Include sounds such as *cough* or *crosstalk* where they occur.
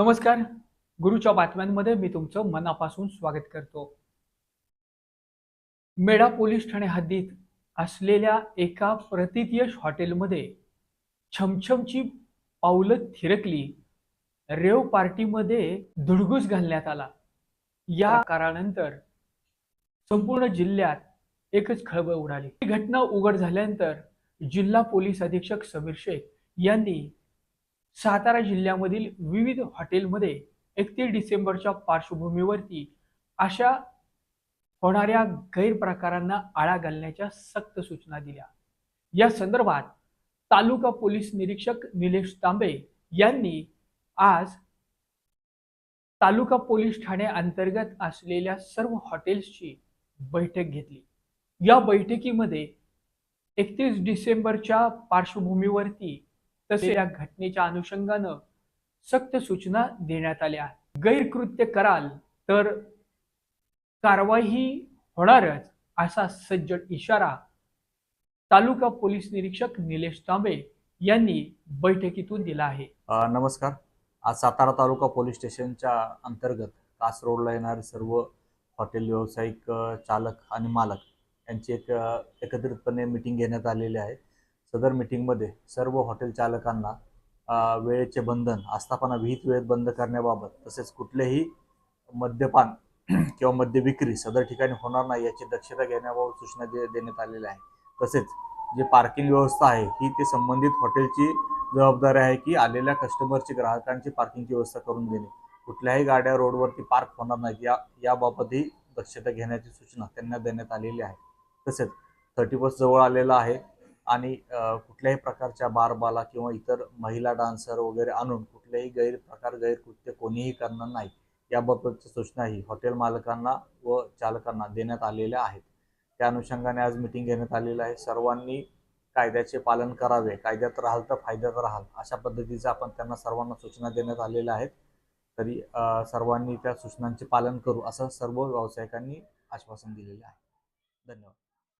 नमस्कार. गुरुच्या बातम्यांमध्ये मी तुमचं मनापासून स्वागत करतो. मेढा पोलीस ठाणे हद्दीत असलेल्या एका प्रतितयश हॉटेलमध्ये छमछमची पावलं थिरकली. रेव पार्टीमध्ये धुडगूस घालण्यात आला. या कारानंतर संपूर्ण जिल्ह्यात एकच खळबळ उडाली. ही घटना उघड झाल्यानंतर जिल्हा पोलीस अधीक्षक समीर शेख यांनी सातारा जिल्ह्यामधील विविध हॉटेलमध्ये एकतीस डिसेंबरच्या पार्श्वभूमीवरती अशा होणाऱ्या गैरप्रकारांना आळा घालण्याच्या सक्त सूचना दिल्या. या संदर्भात तालुका पोलीस निरीक्षक निलेश तांबे यांनी आज तालुका पोलीस ठाणे अंतर्गत असलेल्या सर्व हॉटेल्सची बैठक घेतली. या बैठकीमध्ये एकतीस डिसेंबरच्या पार्श्वभूमीवरती तसे या घटनेच्या अनुषंगानं सक्त सूचना देण्यात आल्या. आहेत गैरकृत्य कराल तर कारवाई होणारच असा सज्जड इशारा तालुका पोलीस निरीक्षक निलेश तांबे यांनी बैठकीतून दिला आहे. नमस्कार. आज सातारा तालुका पोलीस स्टेशनच्या अंतर्गत कास रोडला येणारे सर्व हॉटेल व्यावसायिक चालक आणि मालक यांची एक एकत्रितपणे मिटिंग घेण्यात आलेली आहे. सदर मिटिंगमध्ये सर्व हॉटेल चालकांना वेळेचे बंधन आस्थापना विहित वेळेत बंद करण्याबाबत तसेच कुठलेही मद्यपान *clears throat* किंवा मद्य विक्री सदर ठिकाणी होणार नाही याची दक्षता घेण्याबाबत सूचना दे देण्यात आलेल्या आहे. तसेच जे पार्किंग व्यवस्था आहे ही ते संबंधित हॉटेलची जबाबदारी आहे की आलेल्या कस्टमरची ग्राहकांची पार्किंगची व्यवस्था करून देणे. कुठल्याही गाड्या रोडवरती पार्क होणार नाहीत या याबाबतही दक्षता घेण्याची सूचना त्यांना देण्यात आलेली आहे. तसेच थर्टी फर्स्ट जवळ आलेला आहे आणि कुठल्याही प्रकारच्या बारबाला किंवा इतर महिला डान्सर वगैरे आणून कुठलेही गैरप्रकार गैरकृत्य कोणीही करणार नाही. याबाबतच्या सूचनाही हॉटेल मालकांना व चालकांना देण्यात आलेल्या आहेत. त्या अनुषंगाने आज मिटिंग घेण्यात आलेलं आहे. सर्वांनी कायद्याचे पालन करावे. कायद्यात राहाल तर फायद्यात राहाल. अशा पद्धतीचं आपण त्यांना सर्वांना सूचना देण्यात आलेल्या आहेत. तरी सर्वांनी त्या सूचनांचे पालन करू असं सर्व व्यावसायिकांनी आश्वासन दिलेले आहे. धन्यवाद.